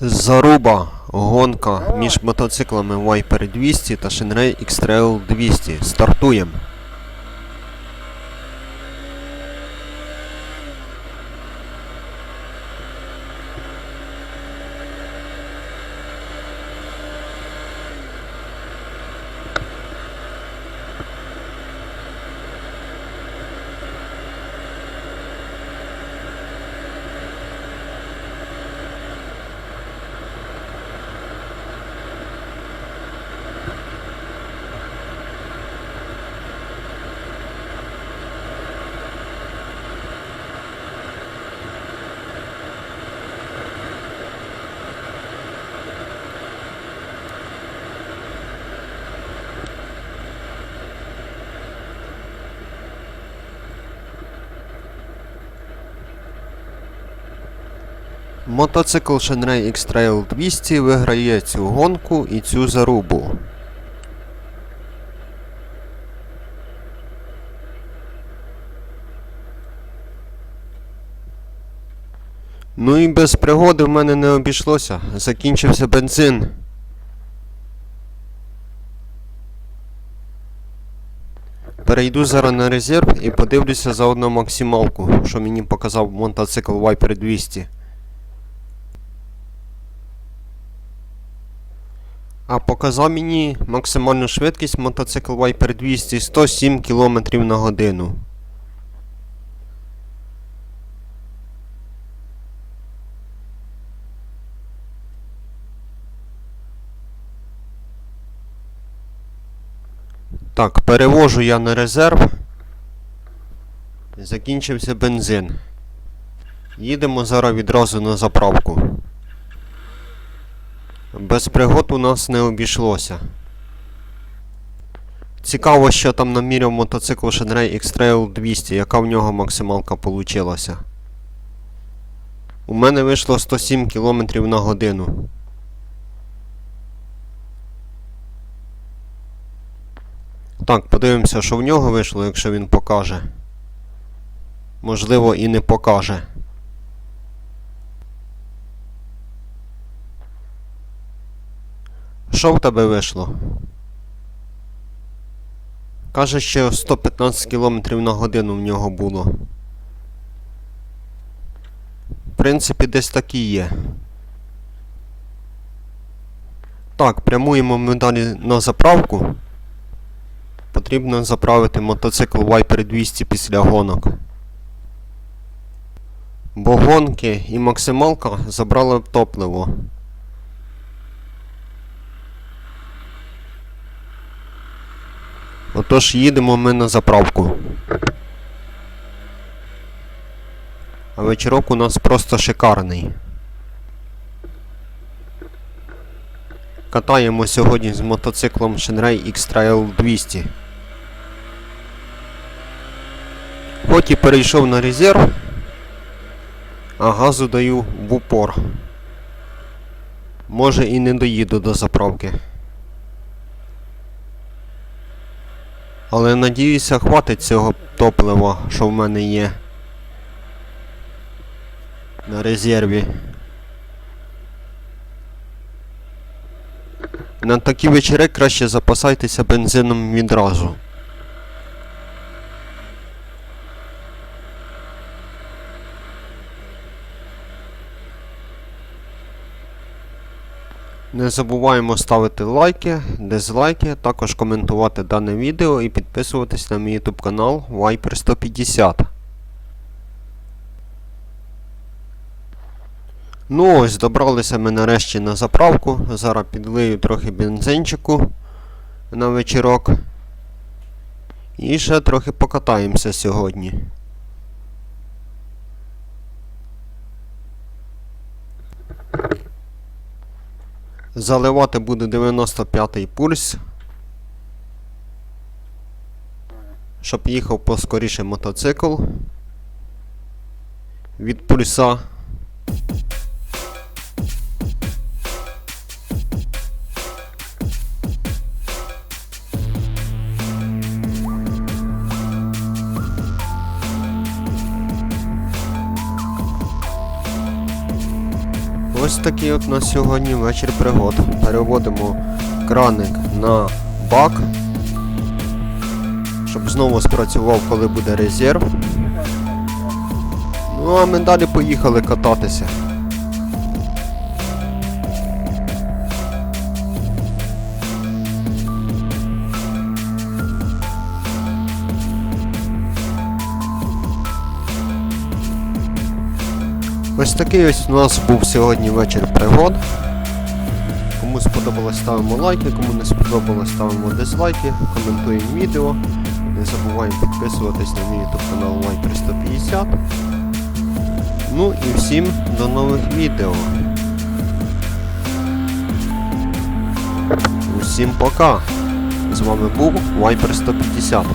Заруба, гонка між мотоциклами Viper 200 та Shinrei X-Trail 200. Стартуємо. Мотоцикл Shinrei X-Trail 200 виграє цю гонку і цю зарубу. Ну і без пригоди в мене не обійшлося. Закінчився бензин. Перейду зараз на резерв і подивлюся заодно максималку, що мені показав мотоцикл Viper 200. А показав мені максимальну швидкість мотоцикл Viper 200 107 км на годину. Так, перевожу я на резерв. Закінчився бензин. Їдемо зараз відразу на заправку. Без пригод у нас не обійшлося. Цікаво, що там наміряв мотоцикл Shinrei X-Trail 200, яка в нього максималка получилася. У мене вийшло 107 км на годину. Так, подивимося, що в нього вийшло, якщо він покаже. Можливо, і не покаже. Що в тебе вийшло? Каже, що 115 км на годину в нього було. В принципі, десь так є. Так, прямуємо ми далі на заправку. Потрібно заправити мотоцикл Viper 200 після гонок. Бо гонки і максималка забрали топливо. Отож їдемо ми на заправку. А вечірок у нас просто шикарний. Катаємо сьогодні з мотоциклом Shinrei X-Trail 200. Хоч і перейшов на резерв, а газу даю в упор. Може і не доїду до заправки. Але надіюся, хватить цього топлива, що в мене є на резерві. На такі вечори краще запасайтеся бензином відразу. Не забуваємо ставити лайки, дизлайки, також коментувати дане відео і підписуватись на мій YouTube канал Viper 150. Ну ось, добралися ми нарешті на заправку. Зараз підлию трохи бензинчику на вечірок. І ще трохи покатаємося сьогодні. Заливати буде 95-й пульс. Щоб їхав поскоріше мотоцикл. Від пульса. Ось такий от на сьогодні вечір пригод. Переводимо краник на бак, щоб знову спрацював, коли буде резерв. Ну а ми далі поїхали кататися. Ось такий ось у нас був сьогодні вечір пригод. Кому сподобалось, ставимо лайки, кому не сподобалось, ставимо дизлайки, коментуємо відео. Не забуваємо підписуватись на мій YouTube канал Viper 150. Ну і всім до нових відео. Усім пока! З вами був Viper 150.